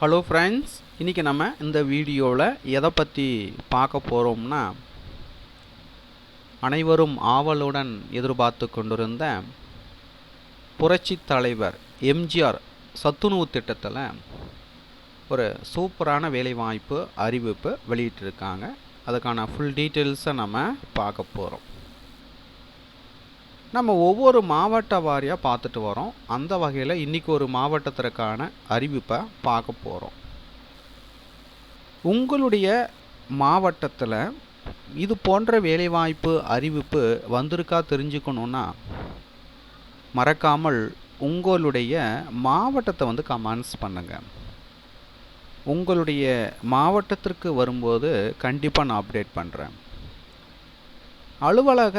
Hello friends இன்றைக்கி நம்ம இந்த வீடியோவில் எதை பற்றி பார்க்க போகிறோம்னா அனைவரும் ஆவலுடன் எதிர்பார்த்து கொண்டிருந்த புரட்சித் தலைவர் எம்ஜிஆர் சத்துணவு திட்டத்தில் ஒரு சூப்பரான வேலைவாய்ப்பு அறிவிப்பு வெளியிட்டிருக்காங்க. அதுக்கான ஃபுல் டீட்டெயில்ஸை நம்ம பார்க்க போகிறோம் நம்ம ஒவ்வொரு மாவட்ட வாரியாக பார்த்துட்டு வரோம். அந்த வகையில் இன்றைக்கி ஒரு மாவட்டத்திற்கான அறிவிப்பை பார்க்க போகிறோம் உங்களுடைய மாவட்டத்தில் இது போன்ற வேலைவாய்ப்பு அறிவிப்பு வந்திருக்கா தெரிஞ்சுக்கணுன்னா மறக்காமல் உங்களுடைய மாவட்டத்தை வந்து கமெண்ட்ஸ் பண்ணுங்கள் உங்களுடைய மாவட்டத்திற்கு வரும்போது கண்டிப்பாக நான் அப்டேட் பண்ணுறேன் அலுவலக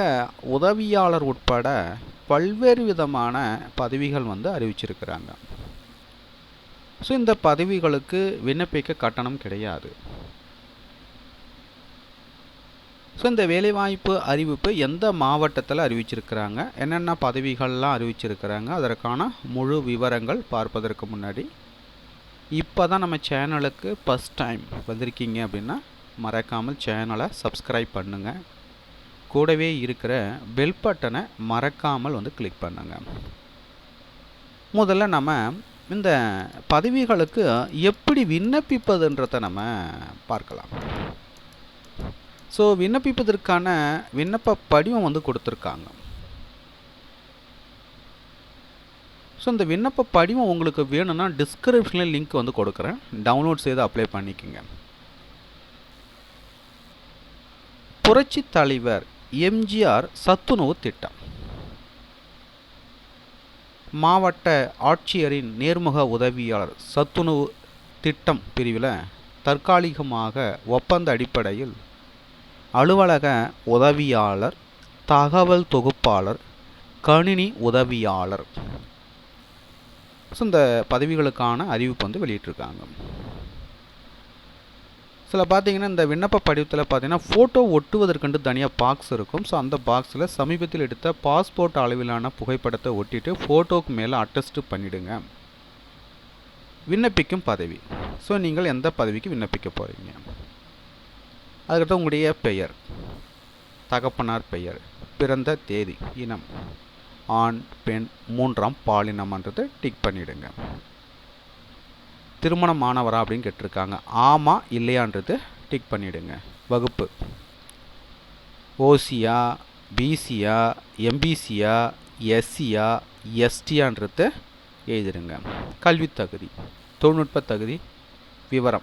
உதவியாளர் உட்பட பல்வேறு விதமான பதவிகள் வந்து அறிவிச்சிருக்கிறாங்க. ஸோ இந்த பதவிகளுக்கு விண்ணப்பிக்க கட்டணம் கிடையாது. ஸோ இந்த வேலைவாய்ப்பு அறிவிப்பு எந்த மாவட்டத்தில் அறிவிச்சிருக்கிறாங்க? என்னென்ன பதவிகள்லாம் அறிவிச்சிருக்கிறாங்க? அதற்கான முழு விவரங்கள் பார்ப்பதற்கு முன்னாடி இப்போ தான் நம்ம சேனலுக்கு ஃபஸ்ட் டைம் வந்திருக்கீங்க அப்படின்னா மறக்காமல் சேனலை சப்ஸ்கிரைப் பண்ணுங்கள் கூடவே இருக்கிற பெல் பட்டனை மறக்காமல் வந்து கிளிக் பண்ணுங்க. முதல்ல நம்ம இந்த பதவிகளுக்கு எப்படி விண்ணப்பிப்பதுன்றத நம்ம பார்க்கலாம். ஸோ விண்ணப்பிப்பதற்கான விண்ணப்ப படிவம் வந்து கொடுத்துருக்காங்க. ஸோ இந்த விண்ணப்ப படிவம் உங்களுக்கு வேணும்னா டிஸ்கிரிப்ஷனில் லிங்க் வந்து கொடுக்குறேன். டவுன்லோட் செய்து அப்ளை பண்ணிக்கோங்க. புரட்சி தலைவர் எம்ஜிஆர் சத்துணவு திட்டம். மாவட்ட ஆட்சியரின் நேர்முக உதவியாளர் சத்துணவு திட்டம் பிரிவில் தற்காலிகமாக ஒப்பந்த அடிப்படையில் அலுவலக உதவியாளர் தகவல் தொகுப்பாளர் கணினி உதவியாளர். ஸோ இந்த பதவிகளுக்கான அறிவிப்பு வந்து வெளியிட்டிருக்காங்க. சில பார்த்தீங்கன்னா இந்த விண்ணப்ப படிவத்தில் பார்த்தீங்கன்னா ஃபோட்டோ ஒட்டுவதற்கென்று தனியாக பாக்ஸ் இருக்கும். ஸோ அந்த பாக்ஸில் சமீபத்தில் எடுத்த பாஸ்போர்ட் அளவிலான புகைப்படத்தை ஒட்டிட்டு ஃபோட்டோவுக்கு மேலே அட்டஸ்ட் பண்ணிவிடுங்க விண்ணப்பிக்கும் பதவி. ஸோ நீங்கள் எந்த பதவிக்கு விண்ணப்பிக்க போகிறீங்க அதுக்கடுத்து உங்களுடைய பெயர். தகப்பனார் பெயர். பிறந்த தேதி இனம். ஆண் பெண் மூன்றாம் பாலினம்ன்றது டிக் பண்ணிவிடுங்க திருமணம் ஆனவரா அப்படின்னு கேட்டிருக்காங்க. ஆமாம் இல்லையான்றது டிக் பண்ணிவிடுங்க வகுப்பு. ஓசியா பிசியா எம்பிசியா எஸ்சியா எஸ்டியான்றது எழுதிடுங்க. கல்வி தகுதி. தொழில்நுட்ப தகுதி. விவரம்.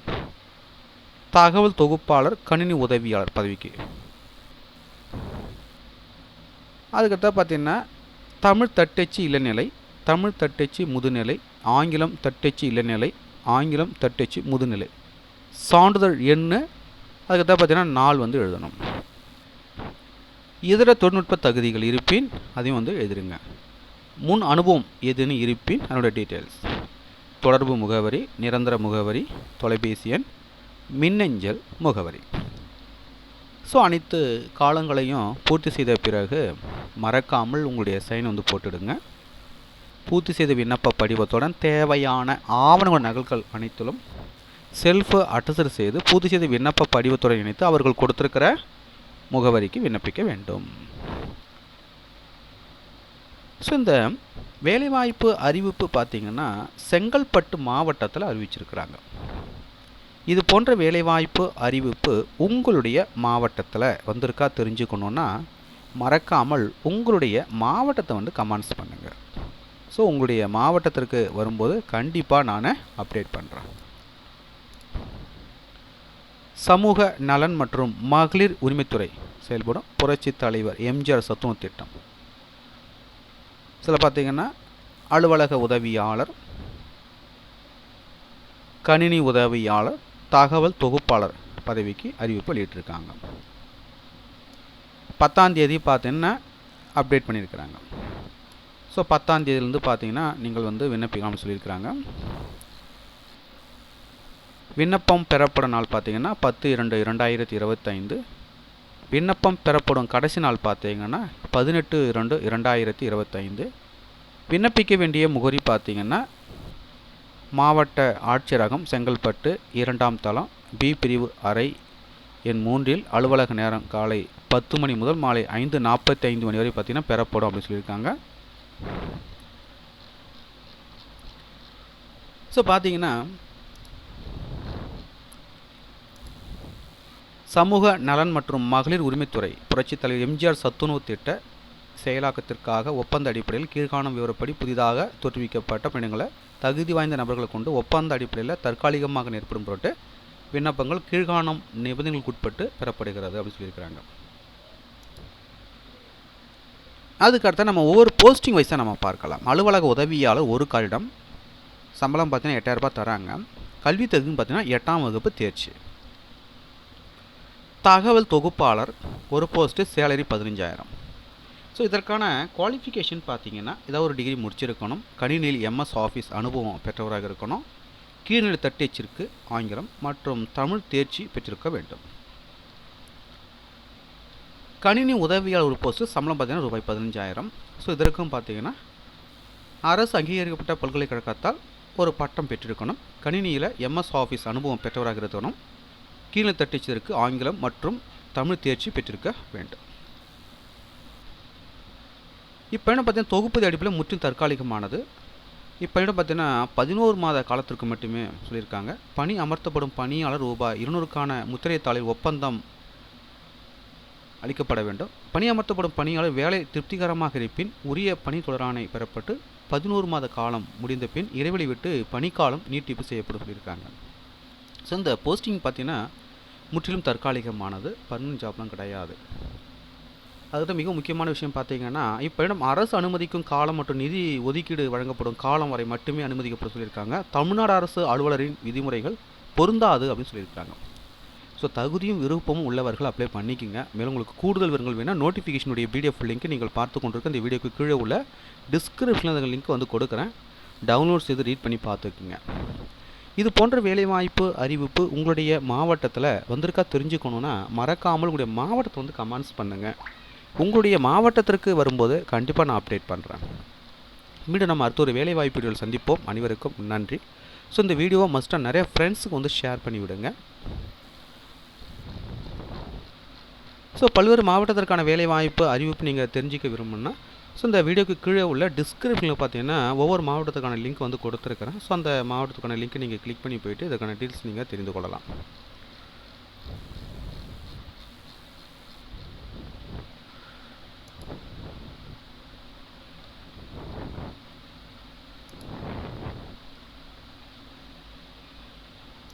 தகவல் தொகுப்பாளர் கணினி உதவியாளர் பதவிக்கு. அதுக்கடுத்த பார்த்தீங்கன்னா தமிழ் தட்டச்சு இளநிலை தமிழ் தட்டச்சு முதுநிலை ஆங்கிலம் தட்டச்சு இளநிலை ஆங்கிலம் தட்டச்சு முதுநிலை. சான்றிதழ் எண்ணு அதுக்கு தான் பார்த்தீங்கன்னா நாள் வந்து எழுதணும். இதர தொழில்நுட்ப தகுதிகள் இருப்பின் அதையும் வந்து எழுதிருங்க. முன் அனுபவம் எதுன்னு இருப்பின் அதனுடைய டீட்டெயில்ஸ் தொடர்பு முகவரி நிரந்தர முகவரி தொலைபேசி எண் மின்னஞ்சல் முகவரி. ஸோ அனைத்து காலங்களையும் பூர்த்தி செய்த பிறகு மறக்காமல் உங்களுடைய சைன் வந்து போட்டுடுங்க. பூர்த்தி செய்த விண்ணப்ப படிவத்துடன் தேவையான ஆவணங்கள் நகல்கள் அனைத்திலும் செல்ஃப் அட்டசர் செய்து பூர்த்தி செய்த விண்ணப்ப படிவத்துடன் இணைத்து அவர்கள் கொடுத்திருக்கிற முகவரிக்கு விண்ணப்பிக்க வேண்டும். ஸோ இந்த வேலைவாய்ப்பு அறிவிப்பு பார்த்திங்கன்னா செங்கல்பட்டு மாவட்டத்தில் அறிவிச்சிருக்கிறாங்க. இது போன்ற வேலைவாய்ப்பு அறிவிப்பு உங்களுடைய மாவட்டத்தில் வந்திருக்கா தெரிஞ்சுக்கணுன்னா மறக்காமல் உங்களுடைய மாவட்டத்தை வந்து கமெண்ட்ஸ் பண்ணுங்கள் ஸோ உங்களுடைய மாவட்டத்திற்கு வரும்போது கண்டிப்பாக நான் அப்டேட் பண்ணுறேன் சமூக நலன் மற்றும் மகளிர் உரிமைத்துறை செயல்படும் புரட்சி தலைவர் எம்ஜிஆர் சத்துணவு திட்டம். சில பார்த்திங்கன்னா அலுவலக உதவியாளர் கணினி உதவியாளர் தகவல் தொகுப்பாளர் பதவிக்கு அறிவிப்பு வெளியிட்டிருக்காங்க. பத்தாம் தேதி பார்த்தீங்கன்னா அப்டேட் பண்ணியிருக்கிறாங்க. ஸோ பத்தாம் தேதியிலேருந்து பார்த்தீங்கன்னா நீங்கள் வந்து விண்ணப்பிக்கலாம்னு சொல்லியிருக்கிறாங்க. விண்ணப்பம் பெறப்படும் நாள் பார்த்தீங்கன்னா பத்து இரண்டு இரண்டாயிரத்தி இருபத்தைந்து. விண்ணப்பம் பெறப்படும் கடைசி நாள் பார்த்தீங்கன்னா பதினெட்டு இரண்டு இரண்டாயிரத்தி இருபத்தைந்து. விண்ணப்பிக்க வேண்டிய முகரி பார்த்தீங்கன்னா மாவட்ட ஆட்சியரகம் செங்கல்பட்டு இரண்டாம் தளம் பி பிரிவு அறை என் மூன்றில் அலுவலக நேரம் காலை பத்து மணி முதல் மாலை ஐந்து நாற்பத்தி ஐந்து மணி வரை பார்த்தீங்கன்னா பெறப்படும் அப்படின்னு சொல்லியிருக்காங்க. ஸோ பார்த்தீங்கன்னா சமூக நலன் மற்றும் மகளிர் உரிமைத்துறை புரட்சித் தலைவர் எம்ஜிஆர் சத்துணவு திட்ட செயலாக்கத்திற்காக ஒப்பந்த அடிப்படையில் கீழ்காணும் விவரப்படி புதிதாக தோற்றுவிக்கப்பட்ட பணிகளை தகுதி வாய்ந்த நபர்களை கொண்டு ஒப்பந்த அடிப்படையில் தற்காலிகமாக ஏற்படும் பொருட்டு விண்ணப்பங்கள் கீழ்காணும் நிபந்தனைகளுக்குட்பட்டு பெறப்படுகிறது அப்படின்னு சொல்லியிருக்கிறாங்க. அதுக்கடுத்து நம்ம ஒவ்வொரு போஸ்டிங் வைஸாக நம்ம பார்க்கலாம். அலுவலக உதவியாளர் ஒரு காலிடம் சம்பளம் பார்த்தீங்கன்னா எட்டாயிரரூபா தராங்க. கல்வி தகுதின்னு பார்த்தீங்கன்னா எட்டாம் வகுப்பு தேர்ச்சி. தகவல் தொகுப்பாளர் ஒரு போஸ்ட்டு சேலரி பதினஞ்சாயிரம். ஸோ இதற்கான குவாலிஃபிகேஷன் பார்த்தீங்கன்னா ஏதாவது ஒரு டிகிரி முடிச்சிருக்கணும். கணினியில் எம்எஸ் ஆஃபீஸ் அனுபவம் பெற்றவராக இருக்கணும். கீழ்நிலை தட்டச்சிற்கு ஆங்கிலம் மற்றும் தமிழ் தேர்ச்சி பெற்றிருக்க வேண்டும். கணினி உதவியாளர் ஒரு போஸ்ட்டு சம்பளம் பார்த்தீங்கன்னா ரூபாய் பதினஞ்சாயிரம். ஸோ இதற்கும் பார்த்தீங்கன்னா அரசு அங்கீகரிக்கப்பட்ட பல்கலைக்கழகத்தால் ஒரு பட்டம் பெற்றிருக்கணும். கணினியில் எம்எஸ் ஆஃபீஸ் அனுபவம் பெற்றவராக இருக்கணும். கீழே தட்டிச்சதற்கு ஆங்கிலம் மற்றும் தமிழ் தேர்ச்சி பெற்றிருக்க வேண்டும். இப்பயணம் பார்த்தீங்கன்னா தொகுப்பதி அடிப்பில் முற்றிலும் தற்காலிகமானது. இப்போ என்ன பார்த்தீங்கன்னா பதினோரு மாத காலத்திற்கு மட்டுமே சொல்லியிருக்காங்க. பணி அமர்த்தப்படும் பணியாளர் ரூபாய் இருநூறுக்கான முத்திரை தாளில் ஒப்பந்தம் அளிக்கப்பட வேண்டும். பணி அமர்த்தப்படும் பணியாளர் வேலை திருப்திகரமாக இருப்பின் உரிய பணி தொடரானை பெறப்பட்டு பதினோரு மாத காலம் முடிந்த பின் இடைவெளி விட்டு பணிக்காலம் நீட்டிப்பு செய்யப்படும் சொல்லியிருக்காங்க. ஸோ இந்த போஸ்டிங் பார்த்தீங்கன்னா முற்றிலும் தற்காலிகமானது பர்மனன்ட் ஜாப்லாம் கிடையாது. அதுதான் மிக முக்கியமான விஷயம் பார்த்தீங்கன்னா இப்போ அரசு அனுமதிக்கும் காலம் மற்றும் நிதி ஒதுக்கீடு வழங்கப்படும் காலம் வரை மட்டுமே அனுமதிக்கப்பட சொல்லியிருக்காங்க. தமிழ்நாடு அரசு அலுவலரின் விதிமுறைகள் பொருந்தாது அப்படின்னு சொல்லியிருக்காங்க. ஸோ தகுதியும் விருப்பமும் உள்ளவர்கள் அப்ளை பண்ணிக்கோங்க. மேலும் உங்களுக்கு கூடுதல் விவரங்கள் வேணால் நோட்டிஃபிகேஷனுடைய பிடிஎஃப் லிங்க் நீங்கள் பார்த்து கொண்டிருக்க இந்த வீடியோக்கு கீழே உள்ள டிஸ்கிரிப்ஷனில் அந்த லிங்க் வந்து கொடுக்குறேன். டவுன்லோட் செய்து ரீட் பண்ணி பார்த்துக்குங்க. இது போன்ற வேலைவாய்ப்பு அறிவிப்பு உங்களுடைய மாவட்டத்தில் வந்திருக்கா தெரிஞ்சுக்கணுன்னா மறக்காமல் உங்களுடைய மாவட்டத்தை வந்து கமெண்ட்ஸ் பண்ணுங்கள் உங்களுடைய மாவட்டத்திற்கு வரும்போது கண்டிப்பாக நான் அப்டேட் பண்ணுறேன் மீண்டும் நம்ம அடுத்த ஒரு வேலைவாய்ப்பு வீடியோவில் சந்திப்போம். அனைவருக்கும் நன்றி. ஸோ இந்த வீடியோவை மஸ்ட்டாக நிறைய ஃப்ரெண்ட்ஸுக்கு வந்து ஷேர் பண்ணி விடுங்க ஸோ பல்வேறு மாவட்டத்திற்கான வேலைவாய்ப்பு அறிவிப்பு நீங்கள் தெரிஞ்சிக்க விரும்புனா ஸோ இந்த வீடியோக்கு கீழே உள்ள டிஸ்கிரிப்ஷனில் பார்த்தீங்கன்னா ஒவ்வொரு மாவட்டத்துக்கான லிங்க் வந்து கொடுத்துருக்குறேன். ஸோ அந்த மாவட்டத்துக்கான லிங்க்கை நீங்கள் கிளிக் பண்ணி போயிட்டு இதுக்கான டீல்ஸ் நீங்கள் தெரிந்து கொள்ளலாம்.